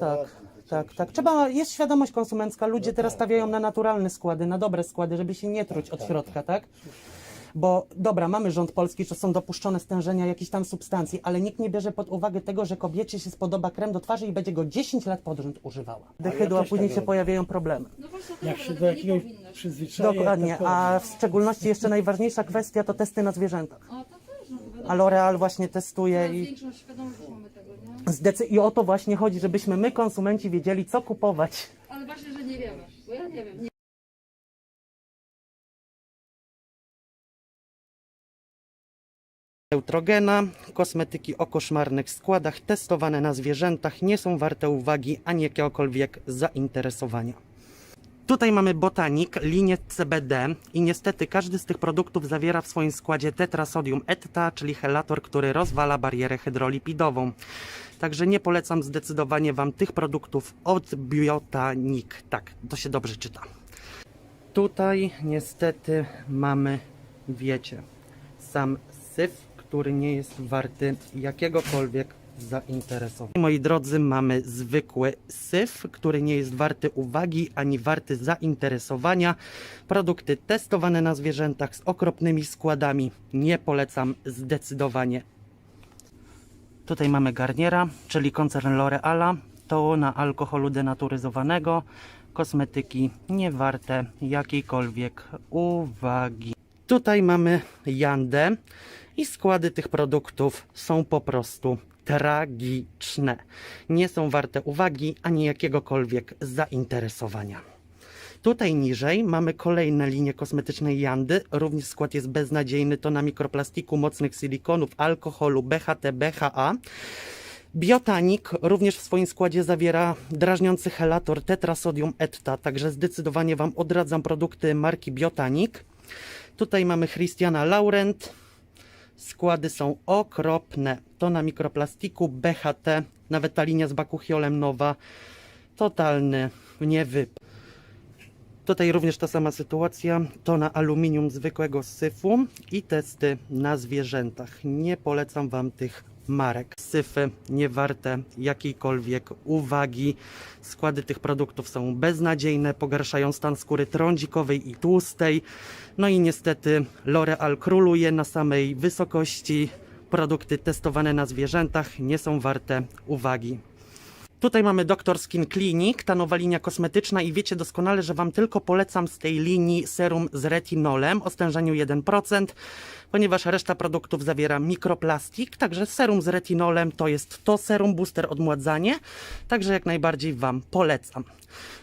Tak, tak, tak. Trzeba, jest świadomość konsumencka. Ludzie teraz stawiają na naturalne składy, na dobre składy, żeby się nie truć od środka, tak? Bo dobra, mamy rząd polski, że są dopuszczone stężenia jakichś tam substancji, ale nikt nie bierze pod uwagę tego, że kobiecie się spodoba krem do twarzy i będzie go 10 lat pod rząd używała. Dehydro, a też później tak się robię. pojawiają problemy. No właśnie, to Jak się to do nie jakiegoś przyzwyczaje, Dokładnie, to a w szczególności jeszcze najważniejsza kwestia to testy na zwierzętach. O, to też, no to wiadomo. A L'Oreal właśnie testuje Coraz i większą świadomość mamy? Zdecy- I o to właśnie chodzi, żebyśmy my, konsumenci, wiedzieli, co kupować. Ale właśnie, że nie wiemy, bo ja nie wiem. Nie. Neutrogena, kosmetyki o koszmarnych składach, testowane na zwierzętach, nie są warte uwagi ani jakiegokolwiek zainteresowania. Tutaj mamy botanik, linię CBD i niestety każdy z tych produktów zawiera w swoim składzie tetrasodium etta, czyli helator, który rozwala barierę hydrolipidową. Także nie polecam zdecydowanie Wam tych produktów od Biotanik. Tak, to się dobrze czyta. Tutaj niestety mamy, wiecie, sam syf, który nie jest warty jakiegokolwiek zainteresowania. Moi drodzy, mamy zwykły syf, który nie jest warty uwagi ani warty zainteresowania. Produkty testowane na zwierzętach z okropnymi składami nie polecam zdecydowanie. Tutaj mamy Garniera, czyli koncern L'Oreala. To na alkoholu denaturyzowanego. Kosmetyki nie warte jakiejkolwiek uwagi. Tutaj mamy Jandę i składy tych produktów są po prostu tragiczne. Nie są warte uwagi ani jakiegokolwiek zainteresowania. Tutaj niżej mamy kolejne linie kosmetycznej Jandy. Również skład jest beznadziejny. To na mikroplastiku, mocnych silikonów, alkoholu, BHT, BHA. Biotanik również w swoim składzie zawiera drażniący helator tetrasodium etta, także zdecydowanie Wam odradzam produkty marki Biotanik. Tutaj mamy Christiana Laurent. Składy są okropne. To na mikroplastiku, BHT, nawet ta linia z bakuchiolem nowa. Totalny niewyp. Tutaj również ta sama sytuacja. To na aluminium zwykłego syfu i testy na zwierzętach. Nie polecam Wam tych marek. Syfy nie warte jakiejkolwiek uwagi. Składy tych produktów są beznadziejne, pogarszają stan skóry trądzikowej i tłustej. No i niestety L'Oreal króluje na samej wysokości. Produkty testowane na zwierzętach nie są warte uwagi. Tutaj mamy Dr. Skin Clinic, ta nowa linia kosmetyczna i wiecie doskonale, że Wam tylko polecam z tej linii serum z retinolem o stężeniu 1%, ponieważ reszta produktów zawiera mikroplastik, także serum z retinolem to jest to serum booster odmładzanie, także jak najbardziej Wam polecam.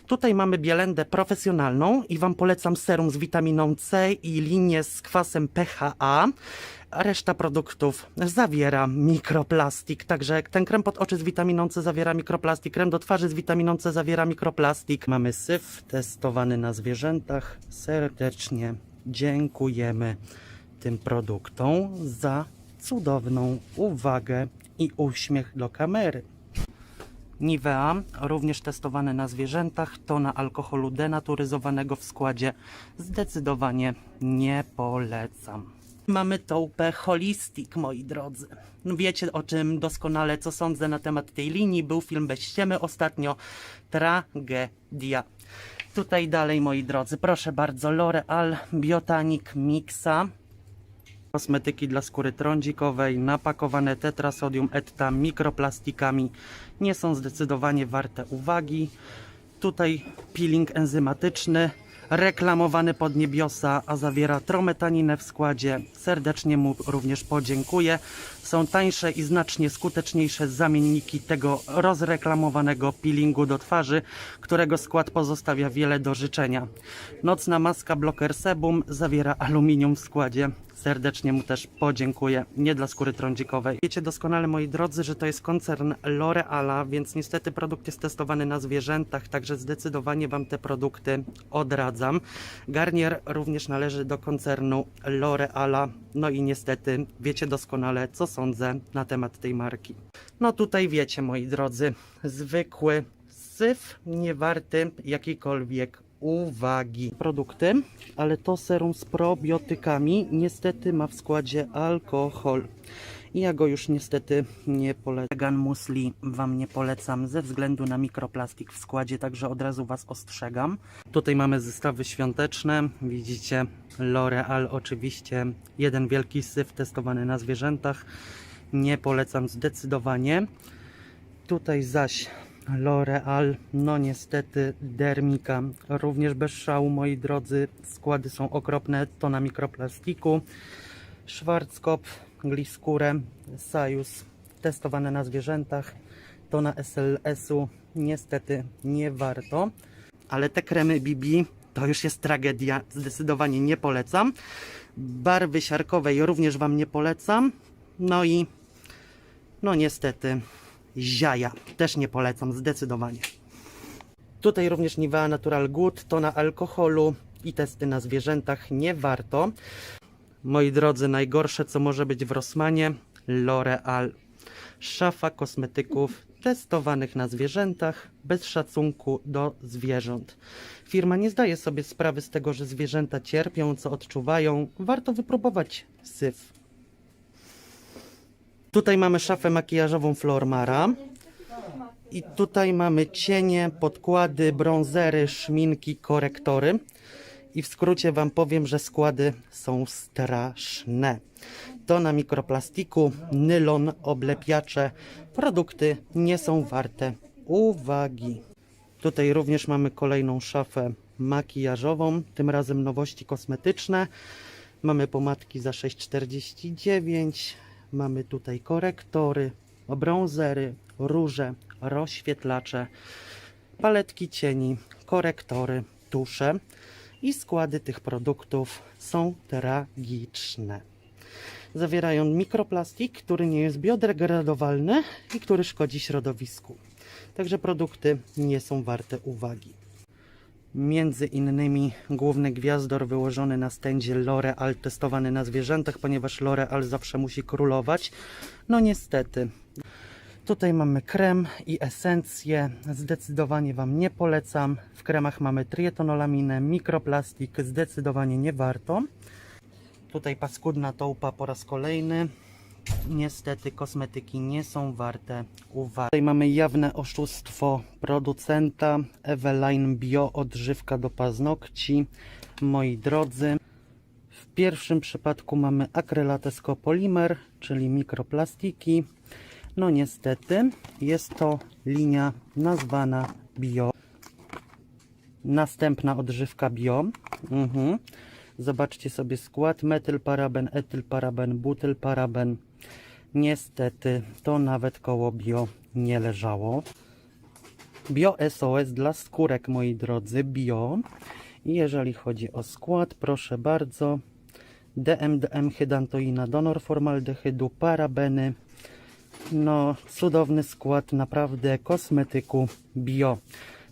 Tutaj mamy bielendę profesjonalną i Wam polecam serum z witaminą C i linię z kwasem PHA. Reszta produktów zawiera mikroplastik, także ten krem pod oczy z witaminą C zawiera mikroplastik, krem do twarzy z witaminą C zawiera mikroplastik. Mamy syf testowany na zwierzętach. Serdecznie dziękujemy tym produktom za cudowną uwagę i uśmiech do kamery. Nivea, również testowane na zwierzętach, to na alkoholu denaturyzowanego w składzie. Zdecydowanie nie polecam. Mamy taupę Holistic, moi drodzy. Wiecie o czym doskonale, co sądzę na temat tej linii. Był film bez ściemy ostatnio. Tragedia. Tutaj dalej, moi drodzy, proszę bardzo, L'Oreal Biotanic Mixa. Kosmetyki dla skóry trądzikowej, napakowane tetrasodium etta mikroplastikami nie są zdecydowanie warte uwagi. Tutaj peeling enzymatyczny, reklamowany pod niebiosa, a zawiera trometaninę w składzie. Serdecznie mu również podziękuję. Są tańsze i znacznie skuteczniejsze zamienniki tego rozreklamowanego peelingu do twarzy, którego skład pozostawia wiele do życzenia. Nocna maska bloker sebum zawiera aluminium w składzie. Serdecznie mu też podziękuję, nie dla skóry trądzikowej. Wiecie doskonale, moi drodzy, że to jest koncern L'Oreala, więc niestety produkt jest testowany na zwierzętach, także zdecydowanie Wam te produkty odradzam. Garnier również należy do koncernu L'Oreala, no i niestety wiecie doskonale, co sądzę na temat tej marki. No tutaj wiecie, moi drodzy, zwykły syf, nie warty jakiejkolwiek uwagi. Produkty, ale to serum z probiotykami niestety ma w składzie alkohol. I ja go już niestety nie polecam. Vegan Musli Wam nie polecam ze względu na mikroplastik w składzie, także od razu Was ostrzegam. Tutaj mamy zestawy świąteczne. Widzicie L'Oreal oczywiście. Jeden wielki syf testowany na zwierzętach. Nie polecam zdecydowanie. Tutaj zaś L'Oreal, no niestety Dermika, również bez szału moi drodzy, składy są okropne, to na mikroplastiku. Schwarzkopf, Gliskurę, Sajus, testowane na zwierzętach, to na SLS-u, niestety nie warto. Ale te kremy BB to już jest tragedia, zdecydowanie nie polecam. Barwy siarkowej również Wam nie polecam. No i no niestety Ziaja też nie polecam zdecydowanie. Tutaj również Nivea Natural Good to na alkoholu i testy na zwierzętach nie warto. Moi drodzy, najgorsze co może być w Rossmanie L'Oreal. Szafa kosmetyków testowanych na zwierzętach bez szacunku do zwierząt. Firma nie zdaje sobie sprawy z tego, że zwierzęta cierpią, co odczuwają. Warto wypróbować syf. Tutaj mamy szafę makijażową Flormara. I tutaj mamy cienie, podkłady, bronzery, szminki, korektory. I w skrócie Wam powiem, że składy są straszne. To na mikroplastiku, nylon, oblepiacze. Produkty nie są warte uwagi. Tutaj również mamy kolejną szafę makijażową, tym razem nowości kosmetyczne. Mamy pomadki za 6,49. Mamy tutaj korektory, bronzery, róże, rozświetlacze, paletki cieni, korektory, tusze. I składy tych produktów są tragiczne. Zawierają mikroplastik, który nie jest biodegradowalny i który szkodzi środowisku. Także produkty nie są warte uwagi. Między innymi główny gwiazdor wyłożony na stędzie L'Oreal testowany na zwierzętach, ponieważ L'Oreal zawsze musi królować. No niestety. Tutaj mamy krem i esencję. Zdecydowanie Wam nie polecam. W kremach mamy trietynolaminę, mikroplastik. Zdecydowanie nie warto. Tutaj paskudna tołpa po raz kolejny. Niestety kosmetyki nie są warte uwagi. Tutaj mamy jawne oszustwo producenta Eveline Bio odżywka do paznokci. Moi drodzy, w pierwszym przypadku mamy akrylatesco polimer, czyli mikroplastiki. No niestety jest to linia nazwana Bio. Następna odżywka Bio. Mhm. Zobaczcie sobie skład metylparaben, etylparaben, butylparaben. Niestety to nawet koło bio nie leżało. Bio SOS dla skórek, moi drodzy, bio. I jeżeli chodzi o skład, proszę bardzo. DMDM, hydantoina, donor formaldehydu, parabeny. No, cudowny skład naprawdę kosmetyku bio.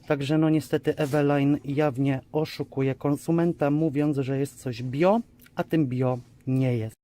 Także no niestety Eveline jawnie oszukuje konsumenta, mówiąc, że jest coś bio, a tym bio nie jest.